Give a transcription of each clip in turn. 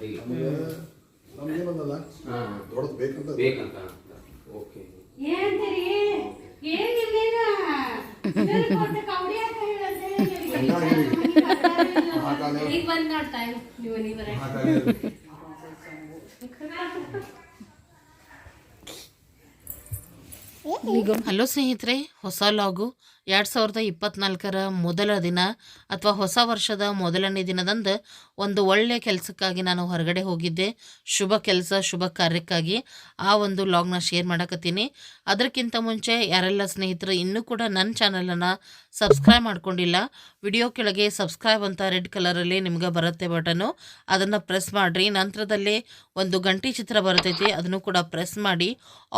ಅಡಿಗೆ ನಮಗೆ ನಮ್ಗೇನದಲ್ಲ ಹಾಂ. ದೊಡ್ಡದು ಬೇಕಂತ ಬೇಕಂತ ಓಕೆ. ಹಲೋ ಸ್ನೇಹಿತರೆ ಹೊಸ ಲಾಗು ಎರಡು ಸಾವಿರದ ಇಪ್ಪತ್ನಾಲ್ಕರ ಮೊದಲ ದಿನ ಅಥವಾ ಹೊಸ ವರ್ಷದ ಮೊದಲನೇ ದಿನದಂದು ಒಂದು ಒಳ್ಳೆಯ ಕೆಲಸಕ್ಕಾಗಿ ನಾನು ಹೊರಗಡೆ ಹೋಗಿದ್ದೆ. ಶುಭ ಕೆಲಸ, ಶುಭ ಕಾರ್ಯಕ್ಕಾಗಿ ಆ ಒಂದು ಲಾಗ್ನ ಶೇರ್ ಮಾಡಕತ್ತೀನಿ. ಅದಕ್ಕಿಂತ ಮುಂಚೆ ಯಾರೆಲ್ಲ ಸ್ನೇಹಿತರು ಇನ್ನೂ ಕೂಡ ನನ್ನ ಚಾನಲನ್ನು ಸಬ್ಸ್ಕ್ರೈಬ್ ಮಾಡ್ಕೊಂಡಿಲ್ಲ, ವಿಡಿಯೋ ಕೆಳಗೆ ಸಬ್ಸ್ಕ್ರೈಬ್ ಅಂತ ರೆಡ್ ಕಲರಲ್ಲಿ ನಿಮ್ಗೆ ಬರುತ್ತೆ ಬಟನು, ಅದನ್ನು ಪ್ರೆಸ್ ಮಾಡಿರಿ. ನಂತರದಲ್ಲಿ ಒಂದು ಗಂಟಿ ಚಿತ್ರ ಬರ್ತೈತಿ, ಅದನ್ನು ಕೂಡ ಪ್ರೆಸ್ ಮಾಡಿ,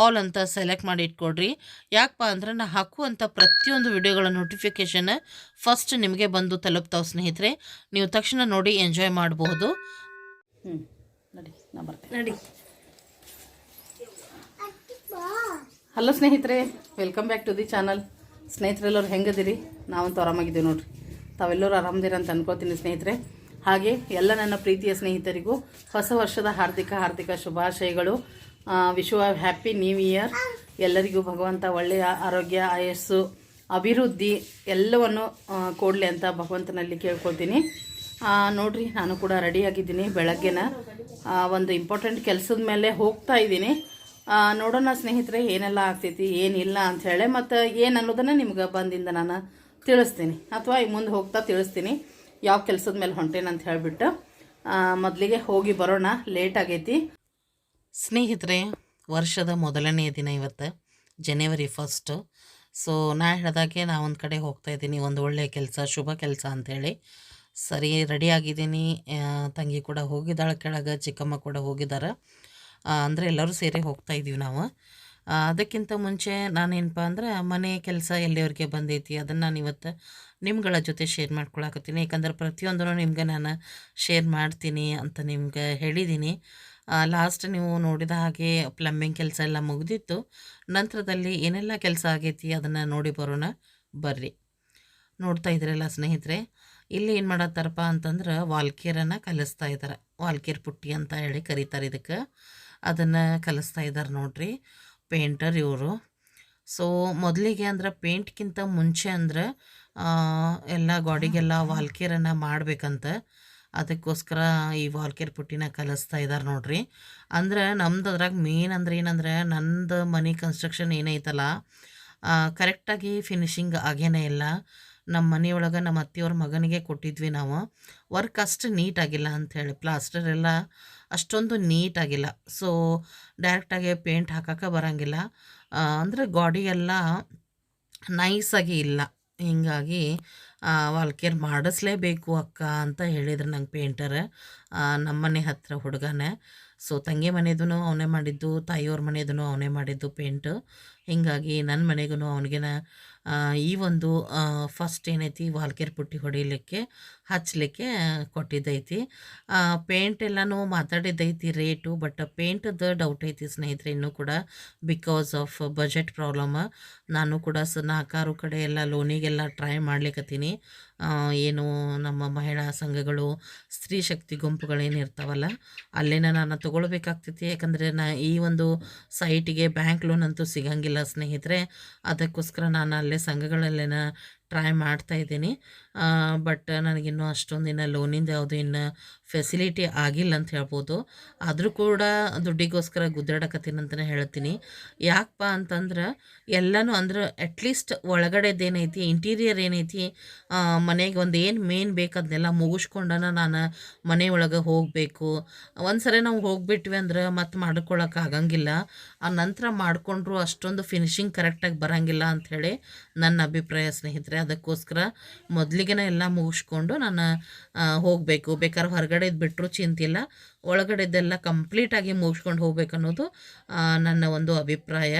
ಆಲ್ ಅಂತ ಸೆಲೆಕ್ಟ್ ಮಾಡಿ ಇಟ್ಕೊಡ್ರಿ. ಯಾಕಪ್ಪ ಅಂದ್ರೆ ನಾ ಹಾಕುವಂಥ ಪ್ರತಿಯೊಂದು ವಿಡಿಯೋಗಳ ನೋಟಿಫಿಕೇಷನ್ ಫಸ್ಟ್ ನಿಮಗೆ ಬಂದು ತಲುಪ್ತಾವೆ ಸ್ನೇಹಿತರೆ. ನೀವು ತಕ್ಷಣ ನೋಡಿ ಎಂಜಾಯ್ ಮಾಡಬಹುದು. ಹ್ಞೂ ನಡಿ ನಾ ಬರ್ತೇನೆ. ನಡಿ. ಹಲೋ ಸ್ನೇಹಿತರೆ welcome back to the channel ಸ್ನೇಹಿತರೆಲ್ಲರೂ ಹೆಂಗದಿರಿ? ನಾವಂತೂ ಆರಾಮಾಗಿದ್ದೀವಿ ನೋಡ್ರಿ. ತಾವೆಲ್ಲರೂ ಆರಾಮದಿರ ಅಂತ ಅನ್ಕೋತೀನಿ ಸ್ನೇಹಿತರೆ. ಹಾಗೆ ಎಲ್ಲ ನನ್ನ ಪ್ರೀತಿಯ ಸ್ನೇಹಿತರಿಗೂ ಹೊಸ ವರ್ಷದ ಹಾರ್ದಿಕ ಹಾರ್ದಿಕ ಶುಭಾಶಯಗಳು. ವಿಶ್ವ ಹ್ಯಾಪಿ ನ್ಯೂ ಇಯರ್ ಎಲ್ಲರಿಗೂ ಭಗವಂತ ಒಳ್ಳೆಯ ಆರೋಗ್ಯ ಆಯಸ್ಸು ಅಭಿವೃದ್ಧಿ ಎಲ್ಲವನ್ನು ಕೊಡಲಿ ಅಂತ ಭಗವಂತನಲ್ಲಿ ಕೇಳ್ಕೊಳ್ತೀನಿ. ನೋಡಿರಿ, ನಾನು ಕೂಡ ರೆಡಿಯಾಗಿದ್ದೀನಿ ಬೆಳಗ್ಗೆನ. ಒಂದು ಇಂಪಾರ್ಟೆಂಟ್ ಕೆಲಸದ ಮೇಲೆ ಹೋಗ್ತಾ ಇದ್ದೀನಿ. ನೋಡೋಣ ಸ್ನೇಹಿತರೆ, ಏನೆಲ್ಲ ಆಗ್ತೈತಿ, ಏನಿಲ್ಲ ಅಂತ ಹೇಳಿ, ಮತ್ತು ಏನು ಅನ್ನೋದನ್ನು ನಿಮ್ಗೆ ಬಂದಿಂದ ನಾನು ತಿಳಿಸ್ತೀನಿ. ಅಥವಾ ಈ ಮುಂದೆ ಹೋಗ್ತಾ ತಿಳಿಸ್ತೀನಿ, ಯಾವ ಕೆಲಸದ ಮೇಲೆ ಹೊಂಟೇನೆ ಅಂತ ಹೇಳಿಬಿಟ್ಟು. ಮೊದಲಿಗೆ ಹೋಗಿ ಬರೋಣ ಲೇಟ್ ಆಗೈತಿ. ಸ್ನೇಹಿತರೆ, ವರ್ಷದ ಮೊದಲನೆಯ ದಿನ ಇವತ್ತು ಜನವರಿ ಫಸ್ಟು ಸೊ ನಾ ಹೇಳ್ದಾಗೆ ನಾ ಒಂದು ಕಡೆ ಹೋಗ್ತಾ ಇದ್ದೀನಿ, ಒಂದು ಒಳ್ಳೆಯ ಕೆಲಸ, ಶುಭ ಕೆಲಸ ಅಂಥೇಳಿ ಸರಿ ರೆಡಿ ಆಗಿದ್ದೀನಿ. ತಂಗಿ ಕೂಡ ಹೋಗಿದ್ದಾಳೆ ಕೆಳಗೆ, ಚಿಕ್ಕಮ್ಮ ಕೂಡ ಹೋಗಿದ್ದಾರೆ. ಅಂದರೆ ಎಲ್ಲರೂ ಸೇರಿ ಹೋಗ್ತಾ ಇದ್ದೀವಿ ನಾವು. ಅದಕ್ಕಿಂತ ಮುಂಚೆ ನಾನೇನಪ್ಪ ಅಂದ್ರೆ ಮನೆ ಕೆಲಸ ಎಲ್ಲಿವರೆಗೆ ಬಂದೈತಿ, ಅದನ್ನು ನಾನು ಇವತ್ತು ನಿಮ್ಗಳ ಜೊತೆ ಶೇರ್ ಮಾಡ್ಕೊಳಕತ್ತೀನಿ. ಯಾಕಂದ್ರೆ ಪ್ರತಿಯೊಂದನ್ನು ನಿಮ್ಗೆ ನಾನು ಶೇರ್ ಮಾಡ್ತೀನಿ ಅಂತ ನಿಮ್ಗೆ ಹೇಳಿದ್ದೀನಿ ಲಾಸ್ಟ್ ನೀವು ನೋಡಿದ ಹಾಗೆ ಪ್ಲಂಬಿಂಗ್ ಕೆಲಸ ಎಲ್ಲ ಮುಗಿದಿತ್ತು. ನಂತರದಲ್ಲಿ ಏನೆಲ್ಲ ಕೆಲಸ ಆಗೈತಿ ಅದನ್ನು ನೋಡಿ ಬರೋಣ. ಬರ್ರಿ. ನೋಡ್ತಾ ಇದ್ರಲ್ಲ ಸ್ನೇಹಿತರೆ, ಇಲ್ಲಿ ಏನು ಮಾಡತ್ತಾರಪ್ಪ ಅಂತಂದ್ರೆ ವಾಲ್ಕೀರನ್ನು ಕಲಿಸ್ತಾ ಇದ್ದಾರೆ ವಾಲ್ಕೇರ್ ಪುಟ್ಟಿ ಅಂತ ಹೇಳಿ ಕರೀತಾರೆ ಇದಕ್ಕೆ. ಅದನ್ನು ಕಲಿಸ್ತಾ ಇದ್ದಾರೆ ನೋಡ್ರಿ. ಪೇಂಟರ್ ಇವರು. ಸೊ ಮೊದಲಿಗೆ ಅಂದ್ರೆ ಪೇಂಟ್ಗಿಂತ ಮುಂಚೆ ಅಂದ್ರೆ ಎಲ್ಲ ಗಾಡಿಗೆಲ್ಲ ವಾಲ್ಕೀರನ್ನು ಮಾಡಬೇಕಂತ. ಅದಕ್ಕೋಸ್ಕರ ಈ ವಾಲ್ಕೇರ್ ಪುಟ್ಟಿನ ಕಲಿಸ್ತಾ ಇದ್ದಾರೆ ನೋಡ್ರಿ. ಅಂದ್ರೆ ನಮ್ದು ಅದ್ರಾಗ ಮೇನ್ ಅಂದ್ರೆ ಏನಂದ್ರೆ ನಂದು ಮನೆ ಕನ್ಸ್ಟ್ರಕ್ಷನ್ ಏನೈತಲ್ಲ ಕರೆಕ್ಟಾಗಿ ಫಿನಿಶಿಂಗ್ ಆಗೇನೇ ಇಲ್ಲ. ನಮ್ಮ ಮನೆಯೊಳಗೆ ನಮ್ಮ ಅತ್ತೆಯವ್ರ ಮಗನಿಗೆ ಕೊಟ್ಟಿದ್ವಿ ನಾವು. ವರ್ಕ್ ಅಷ್ಟು ನೀಟಾಗಿಲ್ಲ ಅಂಥೇಳಿ ಪ್ಲಾಸ್ಟರ್ ಎಲ್ಲ ಅಷ್ಟೊಂದು ನೀಟಾಗಿಲ್ಲ ಸೊ ಡೈರೆಕ್ಟಾಗಿ ಪೇಂಟ್ ಹಾಕೋಕೆ ಬರೋಂಗಿಲ್ಲ. ಅಂದರೆ ಗಾಡಿ ಎಲ್ಲ ನೈಸಾಗಿ ಇಲ್ಲ. ಹೀಗಾಗಿ ವಾಲ್ಕೇರ್ ಮಾಡಿಸ್ಲೇಬೇಕು ಅಕ್ಕ ಅಂತ ಹೇಳಿದ್ರು ನಂಗೆ ಪೇಂಟರ್ ನಮ್ಮನೆ ಹತ್ತಿರ ಹುಡುಗನೇ. ಸೊ ತಂಗಿ ಮನೆದೂ ಅವನೇ ಮಾಡಿದ್ದು, ತಾಯಿಯವ್ರ ಮನೆದೂ ಅವನೇ ಮಾಡಿದ್ದು ಪೇಂಟು ಹೀಗಾಗಿ ನನ್ನ ಮನೆಗೂ ಅವನಿಗೆನ ಈ ಒಂದು ಫಸ್ಟ್ ಏನೈತಿ ವಾಲ್ಕೇರ್ ಪುಟ್ಟಿ ಹೊಡಿಲಿಕ್ಕೆ ಹಚ್ಚಲಿಕ್ಕೆ ಕೊಟ್ಟಿದ್ದೈತಿ. ಪೇಂಟ್ ಎಲ್ಲನೂ ಮಾತಾಡಿದ್ದೈತಿ ರೇಟು ಬಟ್ ಪೇಂಟದ ಡೌಟ್ ಐತಿ ಸ್ನೇಹಿತರೆ ಇನ್ನೂ ಕೂಡ ಬಿಕಾಸ್ ಆಫ್ ಬಜೆಟ್ ಪ್ರಾಬ್ಲಮ್ ನಾನು ಕೂಡ ಸ, ನಾಲ್ಕಾರು ಕಡೆ ಎಲ್ಲ ಲೋನಿಗೆಲ್ಲ ಟ್ರೈ ಮಾಡ್ಲಿಕ್ಕತ್ತೀನಿ ಏನು ನಮ್ಮ ಮಹಿಳಾ ಸಂಘಗಳು ಸ್ತ್ರೀ ಶಕ್ತಿ ಗುಂಪುಗಳೇನು ಇರ್ತಾವಲ್ಲ, ಅಲ್ಲೇನ ನಾನು ತೊಗೊಳ್ಬೇಕಾಗ್ತೈತಿ. ಯಾಕಂದರೆ ನಾ ಈ ಒಂದು ಸೈಟಿಗೆ ಬ್ಯಾಂಕ್ ಲೋನ್ ಅಂತೂ ಸಿಗಂಗಿಲ್ಲ. ಸ್ನೇಹಿತರೆ. ಅದಕ್ಕೋಸ್ಕರ ನಾನು ಅಲ್ಲೇ ಸಂಘಗಳಲ್ಲೇನ ಟ್ರೈ ಮಾಡ್ತಾ ಇದ್ದೀನಿ. ಬಟ್ ನನಗಿನ್ನೂ ಅಷ್ಟೊಂದು ಇನ್ನು ಲೋನಿಂದ ಯಾವುದು ಇನ್ನು ಫೆಸಿಲಿಟಿ ಆಗಿಲ್ಲ ಅಂತ ಹೇಳ್ಬೋದು. ಆದರೂ ಕೂಡ ದುಡ್ಡಿಗೋಸ್ಕರ ಗುದ್ದಾಡಕತ್ತೀನಿ ಅಂತಲೇ ಹೇಳ್ತೀನಿ. ಯಾಕಪ್ಪ ಅಂತಂದ್ರೆ ಎಲ್ಲನೂ ಅಂದ್ರೆ ಅಟ್ಲೀಸ್ಟ್ ಒಳಗಡೆದೇನೈತಿ ಇಂಟೀರಿಯರ್ ಏನೈತಿ ಮನೆಗೆ ಒಂದು ಏನು ಮೇನ್ ಬೇಕದನ್ನೆಲ್ಲ ಮುಗಿಸ್ಕೊಂಡನ ನಾನು ಮನೆ ಒಳಗೆ ಹೋಗಬೇಕು. ಒಂದು ಸರಿ ನಾವು ಹೋಗ್ಬಿಟ್ವಿ ಅಂದ್ರೆ ಮತ್ತೆ ಮಾಡ್ಕೊಳಕ್ಕೆ ಆಗಂಗಿಲ್ಲ. ಆ, ನಂತರ ಮಾಡಿಕೊಂಡ್ರು ಅಷ್ಟೊಂದು ಫಿನಿಶಿಂಗ್ ಕರೆಕ್ಟಾಗಿ ಬರೋಂಗಿಲ್ಲ ಅಂಥೇಳಿ ನನ್ನ ಅಭಿಪ್ರಾಯ ಸ್ನೇಹಿತರೆ. ಅದಕ್ಕೋಸ್ಕರ ಮೊದಲಿಗೆನೇ ಎಲ್ಲ ಮುಗಿಸ್ಕೊಂಡು ನಾನು ಹೋಗಬೇಕು. ಬೇಕಾದ್ರೆ ಹೊರಗಡೆದು ಬಿಟ್ಟರು ಚಿಂತಿಲ್ಲ. ಒಳಗಡೆದೆಲ್ಲ ಕಂಪ್ಲೀಟಾಗಿ ಮುಗಿಸ್ಕೊಂಡು ಹೋಗ್ಬೇಕು ಅನ್ನೋದು ನನ್ನ ಒಂದು ಅಭಿಪ್ರಾಯ.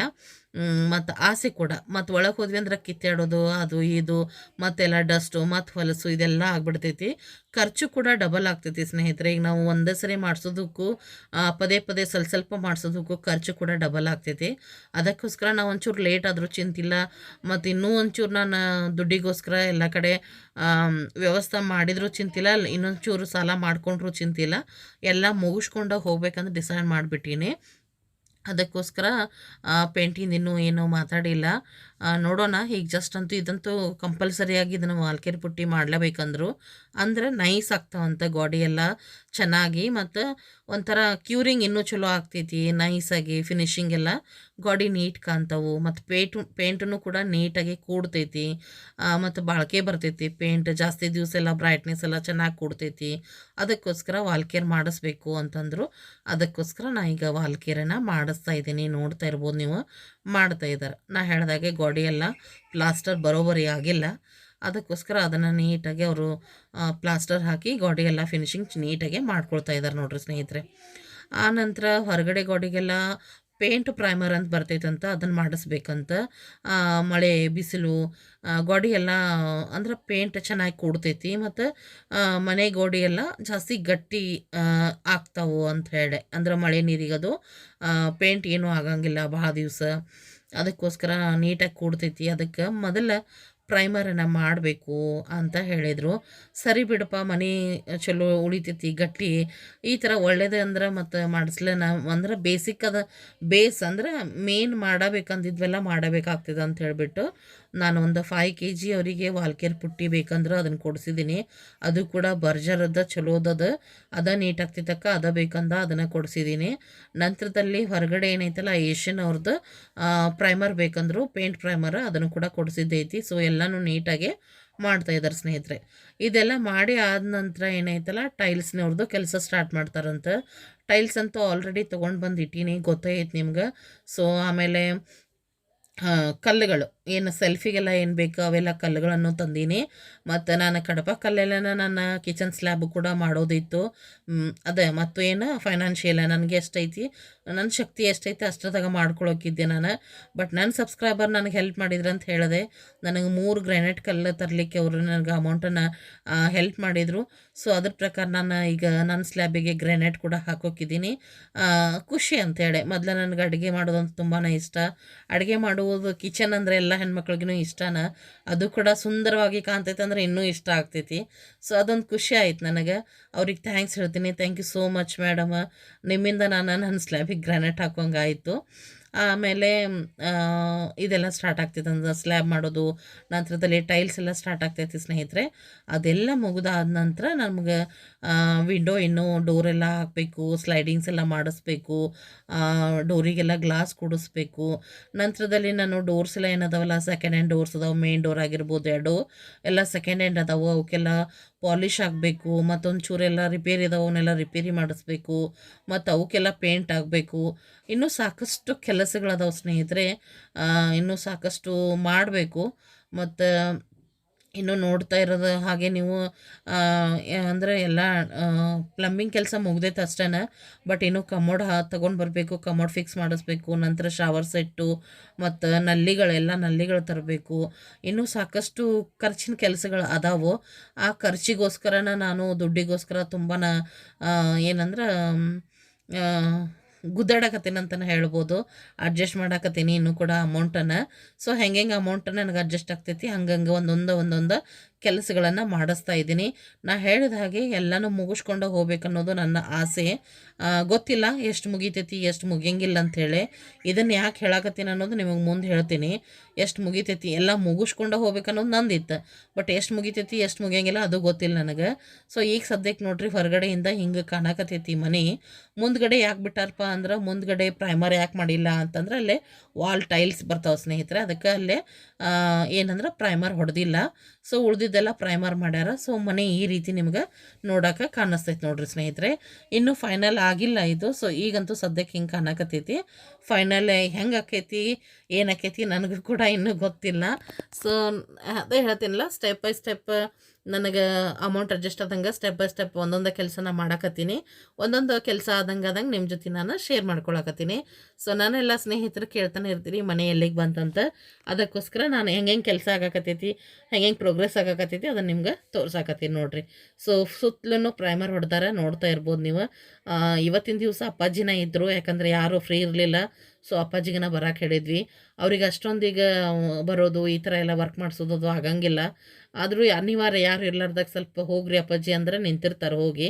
ಮತ್ತು ಆಸೆ ಕೂಡ. ಮತ್ತು ಒಳಗೆ ಹೋದ್ವಿ ಅಂದ್ರೆ ಕಿತ್ತಾಡೋದು ಅದು ಇದು ಮತ್ತೆಲ್ಲ ಡಸ್ಟು, ಮತ್ತು ಹೊಲಸು ಇದೆಲ್ಲ ಆಗ್ಬಿಡ್ತೈತಿ. ಖರ್ಚು ಕೂಡ ಡಬಲ್ ಆಗ್ತೈತಿ ಸ್ನೇಹಿತರೆ. ಈಗ ನಾವು ಒಂದೇ ಸರಿ ಮಾಡಿಸೋದಕ್ಕೂ ಪದೇ ಪದೇ ಸ್ವಲ್ಪ ಸ್ವಲ್ಪ ಮಾಡಿಸೋದಕ್ಕೂ ಖರ್ಚು ಕೂಡ ಡಬಲ್ ಆಗ್ತೈತಿ. ಅದಕ್ಕೋಸ್ಕರ ನಾವು ಒಂಚೂರು ಲೇಟ್ ಆದರೂ ಚಿಂತಿಲ್ಲ. ಮತ್ತು ಇನ್ನೂ ಒಂಚೂರು ನಾನು ದುಡ್ಡಿಗೋಸ್ಕರ ಎಲ್ಲ ಕಡೆ ವ್ಯವಸ್ಥೆ ಮಾಡಿದರೂ ಚಿಂತಿಲ್ಲ. ಇನ್ನೊಂಚೂರು ಸಾಲ ಮಾಡಿಕೊಂಡ್ರೂ ಚಿಂತಿಲ್ಲ. ಎಲ್ಲ ಮುಗಿಸ್ಕೊಂಡು ಹೋಗ್ಬೇಕಂತ ಡಿಸೈಡ್ ಮಾಡಿಬಿಟ್ಟೀನಿ. ಅದಕ್ಕೋಸ್ಕರ ಪೇಂಟಿಂದ ಇನ್ನೂ ಏನೂ ಮಾತಾಡಿಲ್ಲ. ನೋಡೋಣ. ಈಗ ಜಸ್ಟ್ ಅಂತೂ ಇದಂತೂ ಕಂಪಲ್ಸರಿಯಾಗಿ ಇದನ್ನು ವಾಲ್ಕೇರಿ ಪುಟ್ಟಿ ಮಾಡಲೇಬೇಕಂದ್ರು. ಅಂದ್ರೆ ನೈಸ್ ಆಗ್ತಾವಂತ ಗಾಡಿ ಎಲ್ಲ ಚೆನ್ನಾಗಿ. ಮತ್ತು ಒಂಥರ ಕ್ಯೂರಿಂಗ್ ಇನ್ನೂ ಚಲೋ ಆಗ್ತೈತಿ. ನೈಸಾಗಿ ಫಿನಿಶಿಂಗ್ ಎಲ್ಲ ಗಾಡಿ ನೀಟ್ ಕಾಣ್ತಾವು. ಮತ್ತು ಪೇಂಟ್ ಪೇಂಟನ್ನು ಕೂಡ ನೀಟಾಗಿ ಕೂಡ್ತೈತಿ. ಮತ್ತು ಬಾಳಿಕೆ ಬರ್ತೈತಿ. ಪೇಂಟ್ ಜಾಸ್ತಿ ದಿವಸ ಎಲ್ಲ ಬ್ರೈಟ್ನೆಸ್ ಎಲ್ಲ ಚೆನ್ನಾಗಿ ಕೂಡ್ತೈತಿ. ಅದಕ್ಕೋಸ್ಕರ ವಾಲ್ಕೇರ್ ಮಾಡಿಸ್ಬೇಕು ಅಂತಂದರು. ಅದಕ್ಕೋಸ್ಕರ ನಾ ಈಗ ವಾಲ್ಕೇರನ್ನ ಮಾಡಿಸ್ತಾ ಇದ್ದೀನಿ. ನೋಡ್ತಾ ಇರ್ಬೋದು ನೀವು. ಮಾಡ್ತಾ ಇದ್ದಾರೆ ನಾ ಹೇಳ್ದಾಗೆ ಗಾಡಿ ಎಲ್ಲ ಪ್ಲಾಸ್ಟರ್ ಬರೋಬರಿ ಆಗಿಲ್ಲ ಅದಕ್ಕೋಸ್ಕರ ಅದನ್ನು ನೀಟಾಗಿ ಅವರು ಪ್ಲಾಸ್ಟರ್ ಹಾಕಿ ಗಾಡಿ ಎಲ್ಲ ಫಿನಿಶಿಂಗ್ ನೀಟಾಗಿ ಮಾಡ್ಕೊಳ್ತಾ ಇದ್ದಾರೆ ನೋಡ್ರಿ ಸ್ನೇಹಿತರೆ. ಆ ನಂತರ ಹೊರಗಡೆ ಗೋಡೆಗೆಲ್ಲ ಪೇಂಟ್ ಪ್ರೈಮರ್ ಅಂತ ಬರ್ತೈತಂತ ಅದನ್ನು ಮಾಡಿಸ್ಬೇಕಂತ ಮಳೆ ಬಿಸಿಲು ಎಲ್ಲ ಅಂದ್ರೆ ಪೇಂಟ್ ಚೆನ್ನಾಗಿ ಕೂಡ್ತೈತಿ ಮತ್ತು ಮನೆ ಗೋಡಿಯೆಲ್ಲ ಜಾಸ್ತಿ ಗಟ್ಟಿ ಆಗ್ತಾವೋ ಅಂತ ಹೇಳಿ. ಅಂದ್ರೆ ಮಳೆ ನೀರಿಗೆ ಅದು ಪೇಂಟ್ ಏನೂ ಆಗಂಗಿಲ್ಲ ಭಾಳ ದಿವಸ. ಅದಕ್ಕೋಸ್ಕರ ನೀಟಾಗಿ ಕೂಡ್ತೈತಿ. ಅದಕ್ಕೆ ಮೊದಲ ಪ್ರೈಮರನ್ನು ಮಾಡಬೇಕು ಅಂತ ಹೇಳಿದರು. ಸರಿ ಬಿಡಪ್ಪ, ಮನೆ ಚಲೋ ಉಳಿತೈತಿ, ಗಟ್ಟಿ. ಈ ಥರ ಒಳ್ಳೇದು ಅಂದ್ರೆ ಮತ್ತು ಮಾಡಿಸ್ಲೇನ ಅಂದ್ರೆ ಬೇಸಿಕ್ ಅದ ಬೇಸ್ ಅಂದ್ರೆ ಮೇನ್ ಮಾಡಬೇಕಂದಿದ್ವೆಲ್ಲ ಮಾಡಬೇಕಾಗ್ತದೆ ಅಂತ ಹೇಳಿಬಿಟ್ಟು ನಾನು ಒಂದು ಫೈವ್ ಕೆ ಜಿ ಅವರಿಗೆ ವಾಲ್ಕೇರ್ ಪುಟ್ಟಿ ಬೇಕಂದ್ರೆ ಅದನ್ನು ಕೊಡಿಸಿದ್ದೀನಿ ಅದು ಕೂಡ ಬರ್ಜರದ ಚಲೋದದ, ಅದ ನೀಟಾಗ್ತಿದ್ದಕ್ಕ ಅದ ಬೇಕಂದ ಅದನ್ನು ಕೊಡಿಸಿದ್ದೀನಿ ನಂತರದಲ್ಲಿ ಹೊರಗಡೆ ಏನೈತಲ್ಲ ಏಷ್ಯನ್ ಅವ್ರದ್ದು ಪ್ರೈಮರ್ ಬೇಕಂದ್ರು ಪೇಂಟ್ ಪ್ರೈಮರ್ ಅದನ್ನು ಕೂಡ ಕೊಡಿಸಿದ್ದೈತಿ. ಸೊ ಎಲ್ಲನೂ ನೀಟಾಗಿ ಮಾಡ್ತಾ ಇದ್ದಾರೆ ಸ್ನೇಹಿತರೆ. ಇದೆಲ್ಲ ಮಾಡಿ ಆದ ನಂತರ ಏನೈತಲ್ಲ ಟೈಲ್ಸ್ನವ್ರದ್ದು ಕೆಲಸ ಸ್ಟಾರ್ಟ್ ಮಾಡ್ತಾರಂತ. ಟೈಲ್ಸ್ ಅಂತೂ ಆಲ್ರೆಡಿ ತೊಗೊಂಡು ಬಂದು ಇಟ್ಟೀನಿ ಗೊತ್ತೈತೆ ನಿಮ್ಗೆ. ಸೊ ಆಮೇಲೆ ಕಲ್ಲುಗಳು. ಏನು ಸೆಲ್ಫಿಗೆಲ್ಲ ಏನು ಬೇಕು ಅವೆಲ್ಲ ಕಲ್ಲುಗಳನ್ನು ತಂದೀನಿ. ಮತ್ತು ನಾನು ಕಡಪ ಕಲ್ಲೆಲ್ಲ ನನ್ನ ಕಿಚನ್ ಸ್ಲ್ಯಾಬ್ ಕೂಡ ಮಾಡೋದಿತ್ತು. ಅದೇ, ಮತ್ತು ಏನು ಫೈನಾನ್ಷಿಯಲ್ ನನಗೆ ಎಷ್ಟೈತಿ, ನನ್ನ ಶಕ್ತಿ ಎಷ್ಟೈತಿ ಅಷ್ಟೊತ್ತಾಗ ಮಾಡ್ಕೊಳೋಕಿದ್ದೆ ನಾನು. ಬಟ್ ನನ್ನ ಸಬ್ಸ್ಕ್ರೈಬರ್ ನನಗೆ ಹೆಲ್ಪ್ ಮಾಡಿದ್ರು ಅಂತ ಹೇಳಿದೆ, ನನಗೆ ಮೂರು ಗ್ರಾನೈಟ್ ಕಲ್ಲು ತರಲಿಕ್ಕೆ ಅವರು ನನಗೆ ಅಮೌಂಟನ್ನು ಹೆಲ್ಪ್ ಮಾಡಿದರು. ಸೊ ಅದ್ರ ಪ್ರಕಾರ ನಾನು ಈಗ ನನ್ನ ಸ್ಲ್ಯಾಬಿಗೆ ಗ್ರಾನೈಟ್ ಕೂಡ ಹಾಕೋಕಿದ್ದೀನಿ. ಖುಷಿ ಖುಷಿ ಅಂತೇಳಿ ಮೊದಲು ನನಗೆ ಅಡುಗೆ ಮಾಡೋದಂತ ತುಂಬಾ ಇಷ್ಟ. ಅಡುಗೆ ಮಾಡುವುದು ಕಿಚನ್ ಅಂದರೆ ಎಲ್ಲ ಹೆಣ್ಮಕ್ಳಿಗೂ ಇಷ್ಟನ, ಅದು ಕೂಡ ಸುಂದರವಾಗಿ ಕಾಣ್ತೈತೆ ಅಂದ್ರೆ ಇನ್ನೂ ಇಷ್ಟ ಆಗ್ತೈತಿ. ಸೊ ಅದೊಂದು ಖುಷಿ ಆಯ್ತು ನನಗೆ. ಅವ್ರಿಗೆ ಥ್ಯಾಂಕ್ಸ್ ಹೇಳ್ತೀನಿ. Thank you so much madam ನಿಮ್ಮಿಂದ ನಾನು ನನ್ನ ಸ್ಲ್ಯಾಬಿಗೆ ಗ್ರಾನೆಟ್ ಹಾಕೋಂಗೆ ಆಯಿತು ಆಮೇಲೆ ಇದೆಲ್ಲ ಸ್ಟಾರ್ಟ್ ಆಗ್ತೈತೆ ಅಂದ್ರೆ ಸ್ಲ್ಯಾಬ್ ಮಾಡೋದು, ನಂತರದಲ್ಲಿ ಟೈಲ್ಸ್ ಎಲ್ಲ ಸ್ಟಾರ್ಟ್ ಆಗ್ತೈತಿ ಸ್ನೇಹಿತರೆ. ಅದೆಲ್ಲ ಮುಗಿದಾದ ನಂತರ ನಮಗೆ ವಿಂಡೋ ಇನ್ನು ಡೋರೆಲ್ಲ ಹಾಕಬೇಕು ಸ್ಲೈಡಿಂಗ್ಸ್ ಎಲ್ಲ ಮಾಡಿಸ್ಬೇಕು ಡೋರಿಗೆಲ್ಲ ಗ್ಲಾಸ್ ಕೊಡಿಸ್ಬೇಕು. ನಂತರದಲ್ಲಿ ನಾನು ಡೋರ್ಸ್ ಎಲ್ಲ ಏನದಾವಲ್ಲ ಸೆಕೆಂಡ್ ಹ್ಯಾಂಡ್ ಡೋರ್ಸ್ ಅದಾವೆ ಮೇನ್ ಡೋರ್ ಆಗಿರ್ಬೋದು, ಎರಡು. ಎಲ್ಲ ಸೆಕೆಂಡ್ ಹ್ಯಾಂಡ್ ಅದಾವೆ, ಅವಕ್ಕೆಲ್ಲ ಪಾಲಿಷ್ ಆಗಬೇಕು ಮತ್ತೊಂದು ಚೂರೆಲ್ಲ ರಿಪೇರಿ ಇದಾವೆ, ಅವನ್ನೆಲ್ಲ ರಿಪೇರಿ ಮಾಡಿಸ್ಬೇಕು, ಮತ್ತು ಅವಕ್ಕೆಲ್ಲ ಪೇಂಟ್ ಆಗಬೇಕು ಇನ್ನೂ ಸಾಕಷ್ಟು ಕೆಲಸಗಳದಾವೆ ಸ್ನೇಹಿತರೆ. ಇನ್ನೂ ಸಾಕಷ್ಟು ಮಾಡಬೇಕು. ಮತ್ತು ಇನ್ನು ನೋಡ್ತಾ ಇರೋದು ಹಾಗೆ ನೀವು ಅಂದರೆ ಎಲ್ಲ ಪ್ಲಂಬಿಂಗ್ ಕೆಲಸ ಮುಗ್ದೈತೆ ಅಷ್ಟೇ ಬಟ್ ಇನ್ನು ಕಮೋಡ್ ತೊಗೊಂಡು ಬರಬೇಕು ಕಮೋಡ್ ಫಿಕ್ಸ್ ಮಾಡಿಸ್ಬೇಕು, ನಂತರ ಶವರ್ ಸೆಟ್ಟು ಮತ್ತು ನಲ್ಲಿಗಳೆಲ್ಲ ನಲ್ಲಿಗಳು ತರಬೇಕು. ಇನ್ನೂ ಸಾಕಷ್ಟು ಖರ್ಚಿನ ಕೆಲಸಗಳು ಅದಾವು. ಆ ಖರ್ಚಿಗೋಸ್ಕರನ ನಾನು ದುಡ್ಡಿಗೋಸ್ಕರ ತುಂಬಾ ಏನಂದ್ರೆ ಗುದ್ದಾಡಕತ್ತೀನಿ ಅಂತಲೇ ಹೇಳ್ಬೋದು. ಅಡ್ಜಸ್ಟ್ ಮಾಡಾಕತ್ತೀನಿ ಇನ್ನೂ ಕೂಡ ಅಮೌಂಟನ್ನು ಸೊ ಹೆಂಗೆ ಅಮೌಂಟ್ ನನಗೆ ಅಡ್ಜಸ್ಟ್ ಆಗ್ತೈತಿ. ಹಂಗಂಗೆ ಒಂದೊಂದು ಒಂದೊಂದು ಕೆಲಸಗಳನ್ನು ಮಾಡಿಸ್ತಾ ಇದ್ದೀನಿ. ನಾ ಹೇಳಿದ ಹಾಗೆ ಎಲ್ಲನೂ ಮುಗಿಸ್ಕೊಂಡು ಹೋಗ್ಬೇಕನ್ನೋದು ನನ್ನ ಆಸೆ. ಗೊತ್ತಿಲ್ಲ ಎಷ್ಟು ಮುಗಿತೈತಿ, ಎಷ್ಟು ಮುಗಿಯಂಗಿಲ್ಲ ಅಂಥೇಳಿ ಇದನ್ನು ಯಾಕೆ ಹೇಳಾಕತ್ತೀನಿ ಅನ್ನೋದು ನಿಮಗೆ ಮುಂದೆ ಹೇಳ್ತೀನಿ. ಎಷ್ಟು ಮುಗಿತೈತಿ, ಎಲ್ಲ ಮುಗಿಸ್ಕೊಂಡು ಹೋಗ್ಬೇಕನ್ನೋದು ನಂದಿತ್ತು. ಬಟ್ ಎಷ್ಟು ಮುಗಿತೈತಿ, ಎಷ್ಟು ಮುಗಿಯಂಗಿಲ್ಲ ಅದು ಗೊತ್ತಿಲ್ಲ ನನಗೆ. ಸೊ ಈಗ ಸದ್ಯಕ್ಕೆ ನೋಡ್ರಿ ಹೊರಗಡೆಯಿಂದ ಹಿಂಗೆ ಕಾಣಕತ್ತೈತಿ ಮನೆ. ಮುಂದ್ಗಡೆ ಯಾಕೆ ಬಿಟ್ಟಾರಪ್ಪ ಅಂದ್ರೆ ಮುಂದ್ಗಡೆ ಪ್ರೈಮರ್ ಯಾಕೆ ಮಾಡಿಲ್ಲ ಅಂತಂದ್ರೆ ಅಲ್ಲೇ ವಾಲ್ ಟೈಲ್ಸ್ ಬರ್ತಾವೆ ಸ್ನೇಹಿತರೆ. ಅದಕ್ಕೆ ಅಲ್ಲೇ ಏನಂದ್ರೆ ಪ್ರೈಮರ್ ಹೊಡೆದಿಲ್ಲ. ಸೊ ಉಳ್ದಿದ್ದೆಲ್ಲ ಪ್ರೈಮರ್ ಮಾಡ್ಯಾರ. ಸೊ ಮನೆ ಈ ರೀತಿ ನಿಮ್ಗೆ ನೋಡೋಕೆ ಕಾಣಿಸ್ತೈತೆ ನೋಡ್ರಿ ಸ್ನೇಹಿತರೆ. ಇನ್ನೂ ಫೈನಲ್ ಆಗಿಲ್ಲ ಇದು. ಸೊ ಈಗಂತೂ ಸದ್ಯಕ್ಕೆ ಹಿಂಗೆ ಕಾಣಕತ್ತೈತಿ. ಫೈನಲ್ ಹೆಂಗೆ ಆಕೈತಿ, ಏನು ಆಕೈತಿ ನನಗೂ ಕೂಡ ಇನ್ನೂ ಗೊತ್ತಿಲ್ಲ. ಸೊ ಅದೇ ಹೇಳ್ತೀನಲ್ಲ ಸ್ಟೆಪ್ ಬೈ ಸ್ಟೆಪ್ ನನಗೆ ಅಮೌಂಟ್ ಅಡ್ಜಸ್ಟ್ ಆದಂಗೆ ಸ್ಟೆಪ್ ಬೈ ಸ್ಟೆಪ್ ಒಂದೊಂದು ಕೆಲಸನ ಮಾಡಕತ್ತೀನಿ. ಒಂದೊಂದು ಕೆಲಸ ಆದಂಗೆ ಆದಂಗೆ ನಿಮ್ಮ ಜೊತೆ ನಾನು ಶೇರ್ ಮಾಡ್ಕೊಳಕತ್ತೀನಿ. ಸೊ ನಾನೆಲ್ಲ ಸ್ನೇಹಿತರು ಕೇಳ್ತಾನೆ ಇರ್ತೀನಿ ಮನೆ ಎಲ್ಲಿಗೆ ಬಂತಂತ. ಅದಕ್ಕೋಸ್ಕರ ನಾನು ಹೆಂಗೆ ಹೆಂಗೆ ಕೆಲಸ ಆಗಕತ್ತೈತಿ ಹೆಂಗೆ ಪ್ರೋಗ್ರೆಸ್ ಆಗಕತ್ತೈತಿ ಅದನ್ನು ನಿಮ್ಗೆ ತೋರ್ಸಾಕತ್ತೀನಿ ನೋಡಿರಿ. ಸೊ ಸುತ್ತಲೂ ಪ್ರೈಮರ್ ಹೊಡೆದಾರ ನೋಡ್ತಾ ಇರ್ಬೋದು ನೀವು. ಇವತ್ತಿನ ದಿವಸ ಅಪ್ಪಾಜಿನ ಇದ್ದರು ಯಾಕಂದರೆ ಯಾರೂ ಫ್ರೀ ಇರಲಿಲ್ಲ. ಸೊ ಅಪ್ಪಾಜಿಗನ ಬರೋಕೆ ಹೇಳಿದ್ವಿ. ಅವ್ರಿಗೆ ಅಷ್ಟೊಂದೀಗ ಬರೋದು, ಈ ಥರ ಎಲ್ಲ ವರ್ಕ್ ಮಾಡಿಸೋದು ಅದು ಆಗಂಗಿಲ್ಲ. ಆದರೂ ಅನಿವಾರ್ಯ ಯಾರು ಇರ್ಲಾರ್ದಾಗ ಸ್ವಲ್ಪ ಹೋಗ್ರಿ ಅಪ್ಪಾಜಿ ಅಂದ್ರೆ ನಿಂತಿರ್ತಾರೆ ಹೋಗಿ.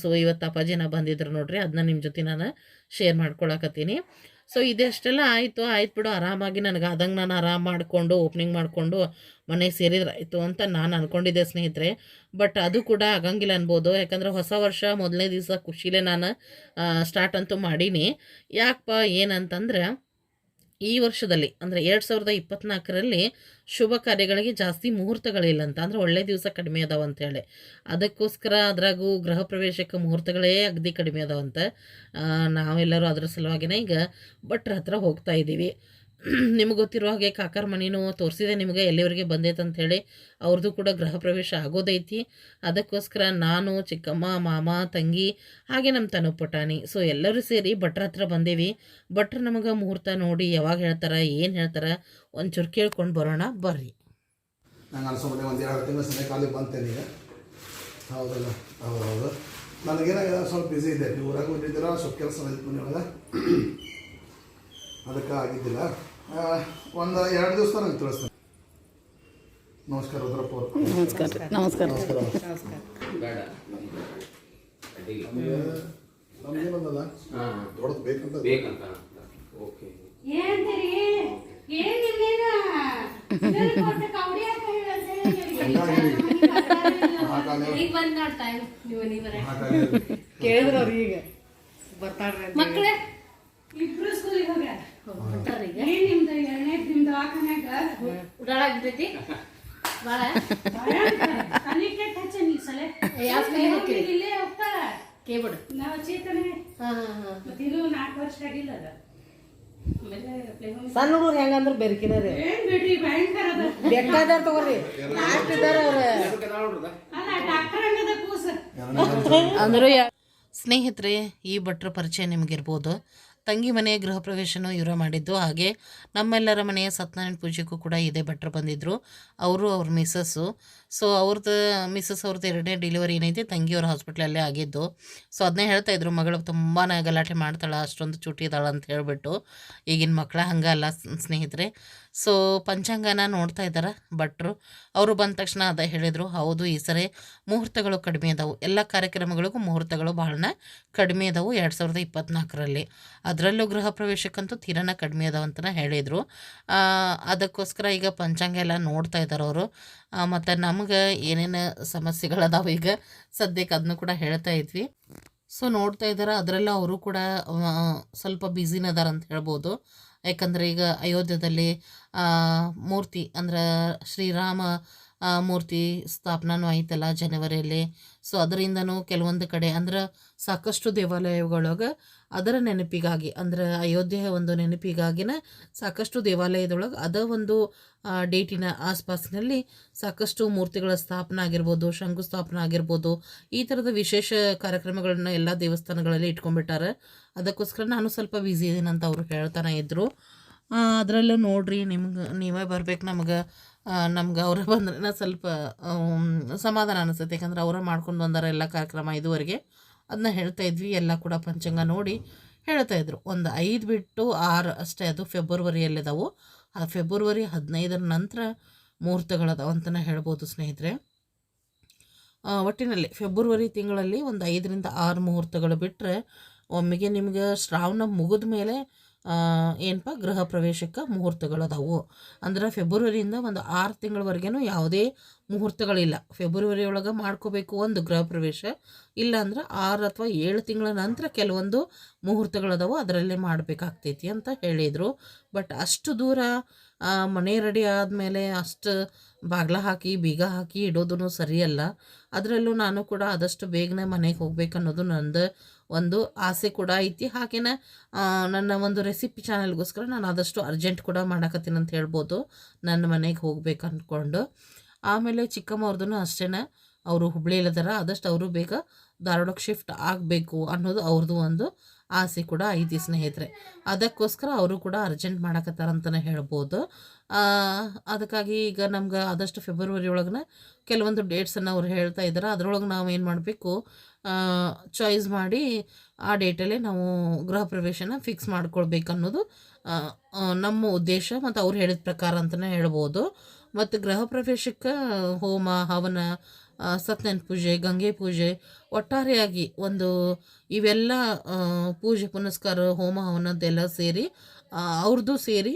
ಸೊ ಇವತ್ತು ಅಪ್ಪಾಜಿನ ಬಂದಿದ್ರು ನೋಡ್ರಿ ಅದನ್ನ ನಿಮ್ಮ ಜೊತೆ ನಾನು ಶೇರ್ ಮಾಡ್ಕೊಳಕತ್ತೀನಿ. ಸೊ ಇದೆಷ್ಟೆಲ್ಲ ಆಯಿತು? ಆಯ್ತು ಬಿಡು, ಆರಾಮಾಗಿ ನನಗೆ ಆದಂಗೆ ನಾನು ಆರಾಮ ಮಾಡಿಕೊಂಡು ಓಪನಿಂಗ್ ಮಾಡಿಕೊಂಡು ಮನೆಗೆ ಸೇರಿದ್ರಾಯಿತು ಅಂತ ನಾನು ಅಂದ್ಕೊಂಡಿದ್ದೆ ಸ್ನೇಹಿತರೆ. ಬಟ್ ಅದು ಕೂಡ ಆಗಂಗಿಲ್ಲ ಅನ್ಬೋದು. ಯಾಕಂದ್ರೆ ಹೊಸ ವರ್ಷ ಮೊದಲನೇ ದಿವಸ ಖುಷಿಲೇ ನಾನು ಸ್ಟಾರ್ಟ್ ಅಂತೂ ಮಾಡೀನಿ. ಯಾಕಪ್ಪ ಏನಂತಂದ್ರೆ ಈ ವರ್ಷದಲ್ಲಿ, ಅಂದರೆ ಎರಡು ಸಾವಿರದ ಇಪ್ಪತ್ನಾಲ್ಕರಲ್ಲಿ ಶುಭ ಕಾರ್ಯಗಳಿಗೆ ಜಾಸ್ತಿ ಮುಹೂರ್ತಗಳಿಲ್ಲ ಅಂತ, ಅಂದರೆ ಒಳ್ಳೆ ದಿವಸ ಕಡಿಮೆ ಅದಾವ ಅಂತೇಳಿ ಅದಕ್ಕೋಸ್ಕರ ಅದ್ರಾಗೂ ಗೃಹ ಪ್ರವೇಶಕ್ಕೆ ಮುಹೂರ್ತಗಳೇ ಅಗದಿ ಕಡಿಮೆ ಅದಾವಂತೆ ನಾವೆಲ್ಲರೂ ಅದರ ಸಲುವಾಗಿನೇ ಈಗ ಭಟ್ರ ಹತ್ರ ಹೋಗ್ತಾ ಇದ್ದೀವಿ ನಿಮ್ಗೆ ಗೊತ್ತಿರೋ ಹಾಗೆ ಕಾಕರ ಮನೆನೂ ತೋರಿಸಿದೆ ನಿಮಗೆ, ಎಲ್ಲಿವರೆಗೆ ಬಂದೈತೆ ಅಂಥೇಳಿ ಅವ್ರದ್ದು ಕೂಡ ಗೃಹ ಪ್ರವೇಶ ಆಗೋದೈತಿ. ಅದಕ್ಕೋಸ್ಕರ ನಾನು, ಚಿಕ್ಕಮ್ಮ, ಮಾಮ, ತಂಗಿ, ಹಾಗೆ ನಮ್ಮ ತನು ಪುಟಾಣಿ. ಸೊ ಎಲ್ಲರೂ ಸೇರಿ ಭಟ್ರ ಹತ್ರ ಬಂದೇವಿ. ಭಟ್ರು ನಮಗೆ ಮುಹೂರ್ತ ನೋಡಿ ಯಾವಾಗ ಹೇಳ್ತಾರೆ, ಏನು ಹೇಳ್ತಾರೆ, ಒಂಚೂರು ಕೇಳ್ಕೊಂಡು ಬರೋಣ, ಬರ್ರಿ. ನಾನು ಅನ್ಸ್ಕೊಂಬಿಟ್ಟೆ ಒಂದು ಎರಡು ತಿಂಗಳು ಸನೇ ಕಾಲಿಗೆ ಬಂತೇನೆ ಈಗ. ಹೌದಲ್ಲ, ಹೌದು ಹೌದು. ನನಗೇನಾಗಿದೆ, ಸ್ವಲ್ಪ ಬಿಸಿ ಇದೆ ನೀವು ಊರಾಗ ಬಂದಿದ್ದೀರಾ, ಸ್ವಲ್ಪ ಕೆಲಸ ಇತ್ತು ಮನೆಯೊಳಗೆ ಅದಕ್ಕೆ ಆಗಿದ್ದಿಲ್ಲ. ಒಂದು ಎರಡು ದಿವಸ ನನಗೆ ತಿಳಿಸ್ತೇನೆ. ನಮಸ್ಕಾರ ರುದ್ರಪ್ಪ ನಮಸ್ಕಾರ. ನಮಸ್ಕಾರ. ನಮಸ್ಕಾರ. ದೊಡ್ಡದು ಬೇಕಂತ ಬೇಕಂತ ಓಕೆ. ಕೇಳಿದ್ರು ಅವ್ರು ಈಗ. ಬರ್ತಾರ್ರಿ ಮಕ್ಕಳೇ ಇಬ್ರು ಸ್ಕೂಲಿಗೆ ಹೋಗ್ಯಾರ. ಏನ್ ನಿಮ್ದು ಎರಡನೇ ನಿಮ್ದು ದವಾಖಾನ್ಯಾಗ ಉಡಾಳಾಗಿರ್ತೈತಿ ಬಾಳ. ತಲೆ ಕೆಟ್ಟ ಹಚ್ಚ ನೀ ಸಲೆ ಯಾವ ಸ್ಕೂಲಿಗೆ ಹೋಗ್ತೀರಿ? ಇಲ್ಲೇ ಹೋಗ್ತಾಳ ಕೇಳ್ಬಿಡು. ನಾವು ಚೇತನೆ ಹಾಂ ಹಾಂ ಹಾಂ. ಮತ್ತೆ ಇದು ನಾಲ್ಕು ವರ್ಷ ಆಗಿಲ್ಲ ಅದ ಆಮೇಲೆ play home- ಸಣ್ಣ ಹುಡುಗರು ಹೆಂಗಂದ್ರೆ ಬೆರ್ಕಿನ ರೀ ಏನ್ ಬಿಡ್ರಿ ಭಯಂಕರ ಅದ ಬೇಕಾದಾರ ತಗೋರಿ. ಲಾಸ್ಟ್ ಇದಾರ ಅವ್ರ. ಅಲ್ಲ ಡಾಕ್ಟರ್ ಅನ್ನೋದ ಕೂಸ. ಅಂದರೂ ಸ್ನೇಹಿತರೆ ಈ ಭಟ್ರ ಪರಿಚಯ ನಿಮಗಿರ್ಬೋದು. ತಂಗಿ ಮನೆಯ ಗೃಹ ಪ್ರವೇಶನೂ ಇವರ ಮಾಡಿದ್ದು. ಹಾಗೆ ನಮ್ಮೆಲ್ಲರ ಮನೆಯ ಸತ್ಯನಾರಾಯಣ ಪೂಜೆಗೂ ಕೂಡ ಇದೇ ಭಟ್ರು ಬಂದಿದ್ದರು ಅವರು ಅವ್ರ ಮಿಸ್ಸಸ್ಸು. ಸೊ ಅವ್ರದ್ದು ಮಿಸ್ಸಸ್ ಅವ್ರದ್ದು ಎರಡನೇ ಡೆಲಿವರಿ ಏನೈತಿ ತಂಗಿಯವ್ರ ಹಾಸ್ಪಿಟ್ಲಲ್ಲೇ ಆಗಿದ್ದು. ಸೊ ಅದನ್ನೇ ಹೇಳ್ತಾ ಇದ್ರು, ಮಗಳು ತುಂಬಾ ಗಲಾಟೆ ಮಾಡ್ತಾಳೆ, ಅಷ್ಟೊಂದು ಚೂಟಿ ಇದ್ದಾಳೆ ಅಂತ ಹೇಳಿಬಿಟ್ಟು. ಈಗಿನ ಮಕ್ಕಳ ಹಂಗಲ್ಲ ಸ್ನೇಹಿತರೆ. ಸೊ ಪಂಚಾಂಗನ ನೋಡ್ತಾ ಇದ್ದಾರೆ ಭಟ್ರು. ಅವರು ಬಂದ ತಕ್ಷಣ ಅದ ಹೇಳಿದರು, ಹೌದು ಈ ಸರಿ ಮುಹೂರ್ತಗಳು ಕಡಿಮೆ ಇದಾವೆ ಎಲ್ಲ ಕಾರ್ಯಕ್ರಮಗಳಿಗೂ ಮುಹೂರ್ತಗಳು ಬಹಳ ಕಡಿಮೆ ಇದಾವೆ ಎರಡು ಸಾವಿರದ ಇಪ್ಪತ್ತ್ನಾಲ್ಕರಲ್ಲಿ ಅದರಲ್ಲೂ ಗೃಹ ಪ್ರವೇಶಕ್ಕಂತೂ ತೀರನ ಕಡಿಮೆ ಇದಾವೆ ಅಂತಲೇ ಹೇಳಿದರು. ಅದಕ್ಕೋಸ್ಕರ ಈಗ ಪಂಚಾಂಗ ಎಲ್ಲ ನೋಡ್ತಾ ಇದ್ದಾರೆ ಅವರು. ಮತ್ತು ನಮಗೆ ಏನೇನು ಸಮಸ್ಯೆಗಳದಾವೆ ಈಗ ಸದ್ಯಕ್ಕೆ ಅದನ್ನು ಕೂಡ ಹೇಳ್ತಾ ಇದ್ವಿ. ಸೊ ನೋಡ್ತಾ ಇದ್ದಾರೆ ಅದರಲ್ಲೂ ಅವರು ಕೂಡ ಸ್ವಲ್ಪ ಬ್ಯುಸಿನ ಅದಾರ ಅಂತ ಹೇಳ್ಬೋದು. ಯಾಕಂದರೆ ಈಗ ಅಯೋಧ್ಯದಲ್ಲಿ ಮೂರ್ತಿ, ಅಂದ್ರೆ ಶ್ರೀರಾಮ ಮೂರ್ತಿ ಸ್ಥಾಪನೂ ಆಯ್ತಲ್ಲ ಜನವರಿಯಲ್ಲಿ. ಸೊ ಅದರಿಂದನೂ ಕೆಲವೊಂದು ಕಡೆ, ಅಂದ್ರೆ ಸಾಕಷ್ಟು ದೇವಾಲಯಗಳೊಳಗೆ ಅದರ ನೆನಪಿಗಾಗಿ, ಅಂದ್ರೆ ಅಯೋಧ್ಯೆಯ ಒಂದು ನೆನಪಿಗಾಗಿನ ಸಾಕಷ್ಟು ದೇವಾಲಯದೊಳಗೆ ಅದ ಒಂದು ಡೇಟಿನ ಆಸ್ಪಾಸ್ನಲ್ಲಿ ಸಾಕಷ್ಟು ಮೂರ್ತಿಗಳ ಸ್ಥಾಪನೆ ಆಗಿರ್ಬೋದು, ಶಂಕುಸ್ಥಾಪನೆ ಆಗಿರ್ಬೋದು, ಈ ಥರದ ವಿಶೇಷ ಕಾರ್ಯಕ್ರಮಗಳನ್ನ ಎಲ್ಲ ದೇವಸ್ಥಾನಗಳಲ್ಲಿ ಇಟ್ಕೊಂಡ್ಬಿಟ್ಟಾರೆ. ಅದಕ್ಕೋಸ್ಕರ ನಾನು ಸ್ವಲ್ಪ ಬ್ಯುಸಿ ಇದ್ದೀನಿ ಅಂತ ಅವರು ಹೇಳ್ತಾನೆ ಇದ್ದರು ಅದರಲ್ಲೂ ನೋಡ್ರಿ ನಿಮ್ಗೆ, ನೀವೇ ಬರ್ಬೇಕು ನಮ್ಗೆ. ನಮ್ಗೆ ಅವ್ರು ಬಂದ್ರೆ ಸ್ವಲ್ಪ ಸಮಾಧಾನ ಅನಿಸುತ್ತೆ. ಯಾಕಂದ್ರೆ ಅವರೇ ಮಾಡ್ಕೊಂಡು ಬಂದಾರೆ ಎಲ್ಲ ಕಾರ್ಯಕ್ರಮ ಇದುವರೆಗೆ. ಅದನ್ನ ಹೇಳ್ತಾ ಇದ್ವಿ, ಎಲ್ಲ ಕೂಡ ಪಂಚಾಂಗ ನೋಡಿ ಹೇಳ್ತಾ ಇದ್ರು. ಒಂದು ಐದು ಬಿಟ್ಟು ಆರು ಅಷ್ಟೇ, ಅದು ಫೆಬ್ರವರಿಯಲ್ಲಿದಾವು. ಆ ಫೆಬ್ರವರಿ ಹದಿನೈದರ ನಂತರ ಮುಹೂರ್ತಗಳದಾವ ಅಂತಲೇ ಹೇಳ್ಬೋದು ಸ್ನೇಹಿತರೆ. ಒಟ್ಟಿನಲ್ಲಿ ಫೆಬ್ರವರಿ ತಿಂಗಳಲ್ಲಿ ಒಂದು ಐದರಿಂದ ಆರು ಮುಹೂರ್ತಗಳು ಬಿಟ್ಟರೆ ಒಮ್ಮೆಗೆ ನಿಮಗೆ ಶ್ರಾವಣ ಮುಗಿದ ಮೇಲೆ ಏನಪ್ಪ ಗೃಹ ಪ್ರವೇಶಕ್ಕೆ ಮುಹೂರ್ತಗಳದಾವು. ಅಂದ್ರೆ ಫೆಬ್ರವರಿಯಿಂದ ಒಂದು ಆರು ತಿಂಗಳವರೆಗೇನು ಯಾವುದೇ ಮುಹೂರ್ತಗಳಿಲ್ಲ. ಫೆಬ್ರವರಿ ಒಳಗೆ ಮಾಡ್ಕೋಬೇಕು ಒಂದು ಗೃಹ ಪ್ರವೇಶ ಇಲ್ಲ ಅಂದ್ರೆ ಆರು ಅಥವಾ ಏಳು ತಿಂಗಳ ನಂತರ ಕೆಲವೊಂದು ಮುಹೂರ್ತಗಳದಾವು ಅದರಲ್ಲೇ ಮಾಡಬೇಕಾಗ್ತೈತಿ ಅಂತ ಹೇಳಿದರು. ಬಟ್ ಅಷ್ಟು ದೂರ ಮನೆ ರೆಡಿ ಆದಮೇಲೆ ಅಷ್ಟು ಬಾಗ್ಲ ಹಾಕಿ, ಬೀಗ ಹಾಕಿ ಇಡೋದು ಸರಿಯಲ್ಲ. ಅದರಲ್ಲೂ ನಾನು ಕೂಡ ಆದಷ್ಟು ಬೇಗನೆ ಮನೆಗೆ ಹೋಗ್ಬೇಕನ್ನೋದು ನಂದು ಒಂದು ಆಸೆ ಕೂಡ ಐತಿ. ಹಾಗೇನ ನನ್ನ ಒಂದು ರೆಸಿಪಿ ಚಾನಲ್ಗೋಸ್ಕರ ನಾನು ಆದಷ್ಟು ಅರ್ಜೆಂಟ್ ಕೂಡ ಮಾಡಾಕತ್ತೀನಿ ಅಂತ ಹೇಳ್ಬೋದು. ನನ್ನ ಮನೆಗೆ ಹೋಗ್ಬೇಕು ಅಂದ್ಕೊಂಡು ಆಮೇಲೆ ಚಿಕ್ಕಮ್ಮವ್ರದ್ದು ಅಷ್ಟೇ ಅವರು ಹುಬ್ಳಿಯಲ್ಲಿದ್ದಾರ ಆದಷ್ಟು ಅವರು ಬೇಗ ಧಾರವಾಡಕ್ಕೆ ಶಿಫ್ಟ್ ಆಗಬೇಕು ಅನ್ನೋದು ಅವ್ರದ್ದು ಒಂದು ಆಸೆ ಕೂಡ ಐದು ಸ್ನೇಹಿತರೆ. ಅದಕ್ಕೋಸ್ಕರ ಅವರು ಕೂಡ ಅರ್ಜೆಂಟ್ ಮಾಡಕತ್ತಾರಂತಲೇ ಹೇಳ್ಬೋದು. ಅದಕ್ಕಾಗಿ ಈಗ ನಮ್ಗೆ ಆದಷ್ಟು ಫೆಬ್ರವರಿ ಒಳಗನ ಕೆಲವೊಂದು ಡೇಟ್ಸನ್ನು ಅವ್ರು ಹೇಳ್ತಾ ಇದ್ದಾರೆ ಅದರೊಳಗೆ ನಾವು ಏನು ಮಾಡಬೇಕು ಚಾಯ್ಸ್ ಮಾಡಿ ಆ ಡೇಟಲ್ಲೇ ನಾವು ಗೃಹ ಪ್ರವೇಶನ ಫಿಕ್ಸ್ ಮಾಡ್ಕೊಳ್ಬೇಕು ಅನ್ನೋದು ನಮ್ಮ ಉದ್ದೇಶ ಮತ್ತು ಅವ್ರು ಹೇಳಿದ ಪ್ರಕಾರ ಅಂತಲೇ ಹೇಳ್ಬೋದು. ಮತ್ತು ಗೃಹ ಪ್ರವೇಶಕ್ಕೆ ಹೋಮ, ಹವನ ಆ, ಸತ್ಯನಾರಾಯಣ ಪೂಜೆ ಗಂಗೆ ಪೂಜೆ ಒಟ್ಟಾರೆಯಾಗಿ ಒಂದು ಇವೆಲ್ಲ ಪೂಜೆ ಪುನಸ್ಕಾರ ಹೋಮ ಹವನದ್ದೆಲ್ಲ ಸೇರಿ ಅವ್ರದ್ದು ಸೇರಿ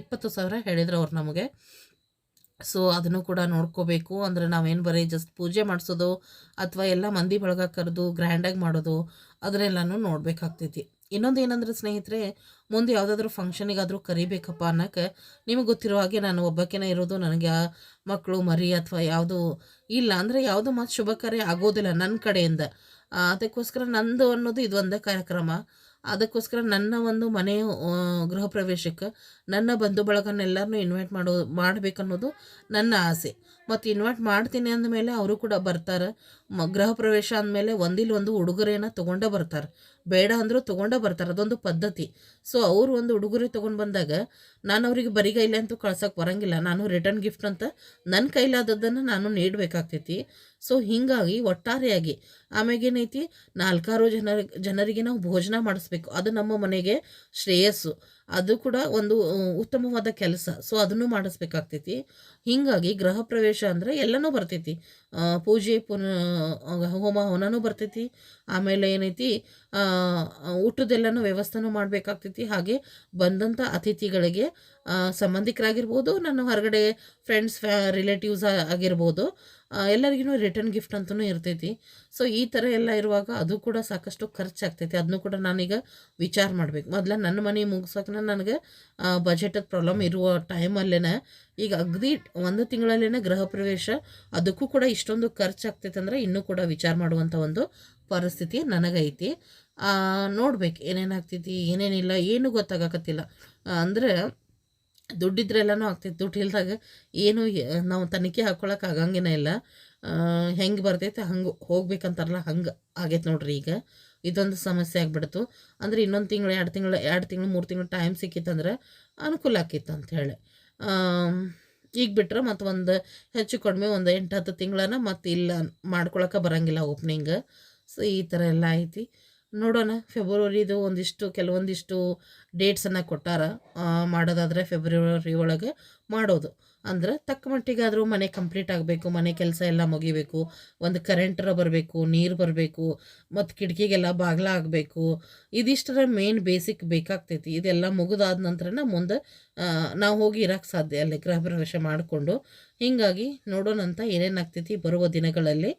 ಇಪ್ಪತ್ತು ಸಾವಿರ ಹೇಳಿದ್ರು ಅವ್ರು ನಮಗೆ. ಸೊ ಅದನ್ನು ಕೂಡ ನೋಡ್ಕೋಬೇಕು. ಅಂದರೆ ನಾವೇನು ಬರೀ ಜಸ್ಟ್ ಪೂಜೆ ಮಾಡಿಸೋದು ಅಥವಾ ಎಲ್ಲ ಮಂದಿ ಬಳಗ ಕರೆದು ಗ್ರ್ಯಾಂಡಾಗಿ ಮಾಡೋದು ಅದನ್ನೆಲ್ಲನೂ ನೋಡಬೇಕಾಗ್ತೈತಿ. ಇನ್ನೊಂದು ಏನಂದ್ರೆ ಸ್ನೇಹಿತರೆ ಮುಂದೆ ಯಾವುದಾದ್ರೂ ಫಂಕ್ಷನಿಗಾದರೂ ಕರಿಬೇಕಪ್ಪ ಅನ್ನೋಕ್ಕೆ ನಿಮಗೆ ಗೊತ್ತಿರೋ ಹಾಗೆ ನಾನು ಒಬ್ಬಕ್ಕಿನ ಇರೋದು ನನಗೆ ಆ ಮಕ್ಕಳು ಮರಿ ಅಥವಾ ಯಾವುದು ಇಲ್ಲ. ಅಂದರೆ ಯಾವುದು ಮತ್ತು ಶುಭ ಕಾರ್ಯ ಆಗೋದಿಲ್ಲ ನನ್ನ ಕಡೆಯಿಂದ. ಅದಕ್ಕೋಸ್ಕರ ನಂದು ಅನ್ನೋದು ಇದೊಂದೇ ಕಾರ್ಯಕ್ರಮ. ಅದಕ್ಕೋಸ್ಕರ ನನ್ನ ಒಂದು ಮನೆ ಆ, ಗೃಹ ಪ್ರವೇಶಕ್ಕೆ ನನ್ನ ಬಂಧು ಬಳಗನ್ನೆಲ್ಲರನ್ನೂ ಇನ್ವೈಟ್ ಮಾಡೋ ಮಾಡಬೇಕನ್ನೋದು ನನ್ನ ಆಸೆ. ಮತ್ತು ಇನ್ವೈಟ್ ಮಾಡ್ತೀನಿ ಅಂದಮೇಲೆ ಅವರು ಕೂಡ ಬರ್ತಾರೆ. ಗೃಹ ಪ್ರವೇಶ ಅಂದಮೇಲೆ ಒಂದಿಲ್ಲ ಒಂದು ಉಡುಗೊರೆಯನ್ನು ತೊಗೊಂಡೇ ಬರ್ತಾರೆ. ಬೇಡ ಅಂದರೂ ತೊಗೊಂಡೇ ಬರ್ತಾರೆ. ಅದೊಂದು ಪದ್ಧತಿ. ಸೊ ಅವರು ಒಂದು ಉಡುಗೊರೆ ತೊಗೊಂಡು ಬಂದಾಗ ನಾನು ಅವರಿಗೆ ಬರಿಗೈಲೆ ಅಂತೂ ಕಳ್ಸೋಕ್ಕೆ ಬರೋಂಗಿಲ್ಲ. ನಾನು ರಿಟರ್ನ್ ಗಿಫ್ಟ್ ಅಂತ ನನ್ನ ಕೈಲಾದದ್ದನ್ನು ನಾನು ನೀಡಬೇಕಾಗ್ತೈತಿ. ಸೊ ಹೀಗಾಗಿ ಒಟ್ಟಾರೆಯಾಗಿ ಆಮ್ಯಾಗೇನೈತಿ ನಾಲ್ಕಾರು ಜನ ಜನರಿಗೆ ನಾವು ಭೋಜನ ಮಾಡಿಸ್ಬೇಕು. ಅದು ನಮ್ಮ ಮನೆಗೆ ಶ್ರೇಯಸ್ಸು. ಅದು ಕೂಡ ಒಂದು ಉತ್ತಮವಾದ ಕೆಲಸ. ಸೊ ಅದನ್ನು ಮಾಡಿಸ್ಬೇಕಾಗ್ತೈತಿ. ಹೀಗಾಗಿ ಗೃಹ ಪ್ರವೇಶ ಅಂದರೆ ಎಲ್ಲನೂ ಬರ್ತೈತಿ. ಪೂಜೆ, ಪುನ, ಹೋಮ, ಹವನನೂ ಬರ್ತೈತಿ. ಆಮೇಲೆ ಏನೈತಿ ಊಟದೆಲ್ಲನೂ ವ್ಯವಸ್ಥೆನೂ ಮಾಡಬೇಕಾಗ್ತೈತಿ. ಹಾಗೆ ಬಂದಂಥ ಅತಿಥಿಗಳಿಗೆ ಸಂಬಂಧಿಕರಾಗಿರ್ಬೋದು, ನಾನು ಹೊರಗಡೆ ಫ್ರೆಂಡ್ಸ್ ಫ್ಯಾ ರಿಲೇಟಿವ್ಸ್ ಆಗಿರ್ಬೋದು ಎಲ್ಲರಿಗೂ ರಿಟರ್ನ್ ಗಿಫ್ಟ್ ಅಂತಲೂ ಇರ್ತೈತಿ. ಸೊ ಈ ಥರ ಎಲ್ಲ ಇರುವಾಗ ಅದು ಕೂಡ ಸಾಕಷ್ಟು ಖರ್ಚಾಗ್ತೈತಿ. ಅದನ್ನು ಕೂಡ ನಾನೀಗ ವಿಚಾರ ಮಾಡಬೇಕು. ಮೊದಲ ನನ್ನ ಮನೆ ಮುಗಿಸೋಕೆ ನನಗೆ ಬಜೆಟದ ಪ್ರಾಬ್ಲಮ್ ಇರುವ ಟೈಮಲ್ಲೇ ಈಗ ಅಗದಿ ಒಂದು ತಿಂಗಳಲ್ಲೇ ಗೃಹ ಪ್ರವೇಶ, ಅದಕ್ಕೂ ಕೂಡ ಇಷ್ಟೊಂದು ಖರ್ಚಾಗ್ತೈತೆ ಅಂದರೆ ಇನ್ನೂ ಕೂಡ ವಿಚಾರ ಮಾಡುವಂಥ ಒಂದು ಪರಿಸ್ಥಿತಿ ನನಗೈತಿ. ನೋಡ್ಬೇಕು ಏನೇನಾಗ್ತೈತಿ, ಏನೇನಿಲ್ಲ, ಏನೂ ಗೊತ್ತಾಗಕತ್ತಿಲ್ಲ. ಅಂದರೆ ದುಡ್ಡಿದ್ರೆ ಎಲ್ಲನೂ ಆಗ್ತೈತಿ. ದುಡ್ಡು ಇಲ್ದಾಗ ಏನು ನಾವು ತನಿಖೆ ಹಾಕ್ಕೊಳಕ್ಕೆ ಆಗಂಗೇನ ಇಲ್ಲ. ಹೆಂಗೆ ಬರ್ತೈತೆ, ಹಂಗೆ ಹೋಗ್ಬೇಕಂತಾರಲ್ಲ, ಹಂಗೆ ಆಗೈತೆ ನೋಡ್ರಿ ಈಗ. ಇದೊಂದು ಸಮಸ್ಯೆ ಆಗಿಬಿಡ್ತು. ಅಂದರೆ ಇನ್ನೊಂದು ತಿಂಗಳು, ಎರಡು ತಿಂಗಳು ಎರಡು ತಿಂಗಳು, ಮೂರು ತಿಂಗಳು ಟೈಮ್ ಸಿಕ್ಕಿತ್ತಂದ್ರೆ ಅನುಕೂಲ ಆಕಿತ್ತು ಅಂಥೇಳಿ ಈಗ ಬಿಟ್ರೆ ಮತ್ತು ಒಂದು ಹೆಚ್ಚು ಕಡಿಮೆ ಒಂದು ಎಂಟು ಹತ್ತು ತಿಂಗಳನ್ನ ಮತ್ತು ಇಲ್ಲ ಮಾಡ್ಕೊಳಕ್ಕೆ ಬರೋಂಗಿಲ್ಲ ಓಪ್ನಿಂಗ್ ಸೊ ಈ ಥರ ಎಲ್ಲ ಐತಿ. ನೋಡೋಣ. ಫೆಬ್ರವರಿದು ಒಂದಿಷ್ಟು, ಕೆಲವೊಂದಿಷ್ಟು ಡೇಟ್ಸನ್ನು ಕೊಟ್ಟಾರ. ಮಾಡೋದಾದರೆ ಫೆಬ್ರವರಿ ಒಳಗೆ ಮಾಡೋದು. ಅಂದ್ರೆ ತಕ್ಕ ಮಟ್ಟಿಗಾದರೂ ಮನೆ ಕಂಪ್ಲೀಟ್ ಆಗಬೇಕು, ಮನೆ ಕೆಲಸ ಎಲ್ಲ ಮುಗಿಬೇಕು. ಒಂದು ಕರೆಂಟ್ರ ಬರಬೇಕು, ನೀರು ಬರಬೇಕು, ಮತ್ತು ಕಿಟಕಿಗೆಲ್ಲ ಬಾಗಿಲ ಆಗಬೇಕು ಇದಿಷ್ಟರ ಮೇನ್ ಬೇಸಿಕ್ ಬೇಕಾಗ್ತೈತಿ. ಇದೆಲ್ಲ ಮುಗಿದಾದ ನಂತರನ ಮುಂದೆ ನಾವು ಹೋಗಿ ಇರೋಕ್ಕೆ ಸಾಧ್ಯ. ಅಲ್ಲಿ ಗೃಹ ಪ್ರವೇಶ ಮಾಡಿಕೊಂಡು ಹೀಗಾಗಿ ನೋಡೋಣಂತ ಏನೇನಾಗ್ತೈತಿ ಬರುವ ದಿನಗಳಲ್ಲಿ.